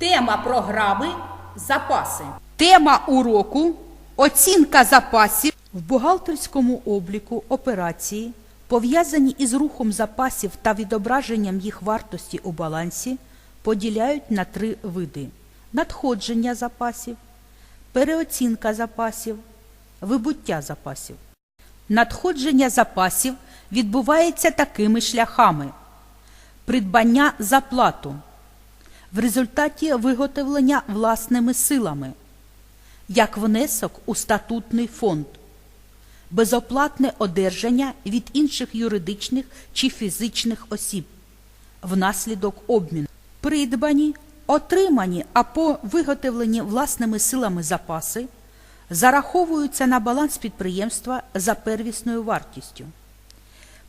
Тема програми запаси. Тема уроку оцінка запасів в бухгалтерському обліку операції, пов'язані із рухом запасів та відображенням їх вартості у балансі, поділяють на три види: надходження запасів, переоцінка запасів, вибуття запасів. Надходження запасів відбувається такими шляхами: придбання за плату в результаті виготовлення власними силами, як внесок у статутний фонд, безоплатне одержання від інших юридичних чи фізичних осіб внаслідок обміну, придбані, отримані або виготовлені власними силами запаси, зараховуються на баланс підприємства за первісною вартістю.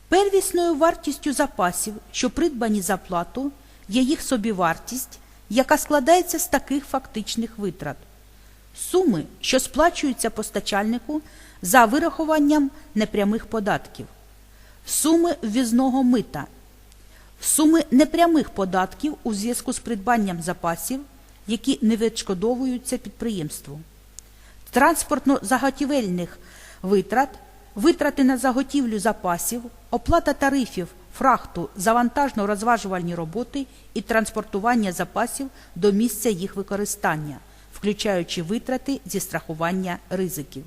Первісною вартістю запасів, що придбані за плату, є їх собівартість, яка складається з таких фактичних витрат. Суми, що сплачуються постачальнику за вирахуванням непрямих податків, суми ввізного мита, суми непрямих податків у зв'язку з придбанням запасів, які не відшкодовуються підприємству. Транспортно-заготівельних витрат, витрати на заготівлю запасів, оплата тарифів, фрахту, завантажно-розважувальні роботи і транспортування запасів до місця їх використання, включаючи витрати зі страхування ризиків,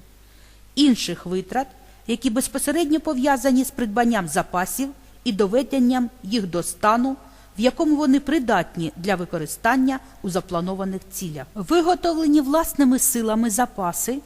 інших витрат, які безпосередньо пов'язані з придбанням запасів і доведенням їх до стану, в якому вони придатні для використання у запланованих цілях. Виготовлені власними силами запаси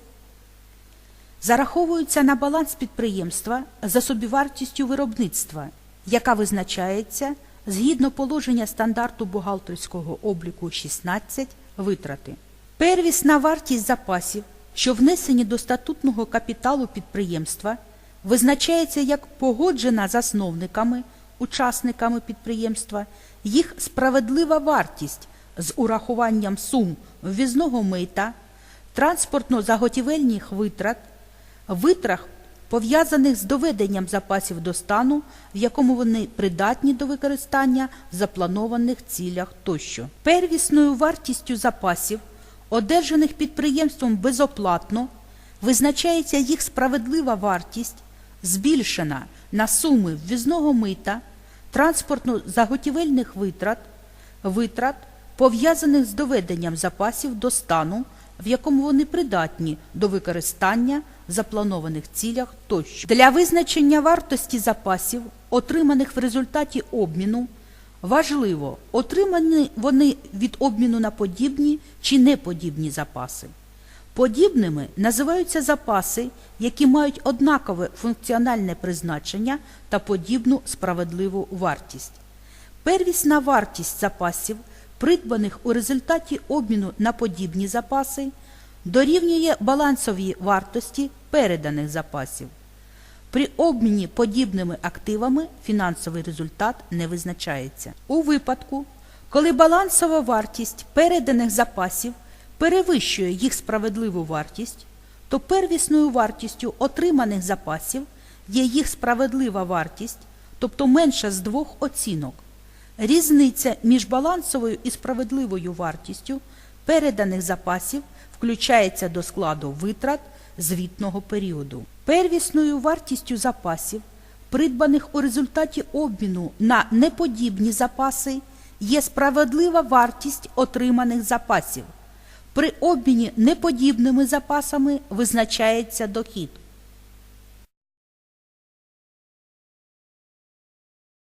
зараховуються на баланс підприємства за собівартістю виробництва, яка визначається згідно положення стандарту бухгалтерського обліку 16 витрати. Первісна вартість запасів, що внесені до статутного капіталу підприємства, визначається як погоджена засновниками, учасниками підприємства, їх справедлива вартість з урахуванням сум ввізного мита, транспортно-заготівельних витрат, витрат, пов'язаних з доведенням запасів до стану, в якому вони придатні до використання в запланованих цілях тощо. Первісною вартістю запасів, одержаних підприємством безоплатно, визначається їх справедлива вартість, збільшена на суми ввізного мита, транспортно-заготівельних витрат, витрат, пов'язаних з доведенням запасів до стану, в якому вони придатні до використання запланованих цілях тощо. Для визначення вартості запасів, отриманих в результаті обміну, важливо, отримані вони від обміну на подібні чи неподібні запаси. Подібними називаються запаси, які мають однакове функціональне призначення та подібну справедливу вартість. Первісна вартість запасів, придбаних у результаті обміну на подібні запаси, дорівнює балансовій вартості переданих запасів. При обміні подібними активами фінансовий результат не визначається. У випадку, коли балансова вартість переданих запасів перевищує їх справедливу вартість, то первісною вартістю отриманих запасів є їх справедлива вартість, тобто менша з двох оцінок. Різниця між балансовою і справедливою вартістю переданих запасів включається до складу витрат звітного періоду. Первісною вартістю запасів, придбаних у результаті обміну на неподібні запаси, є справедлива вартість отриманих запасів. При обміні неподібними запасами визначається дохід.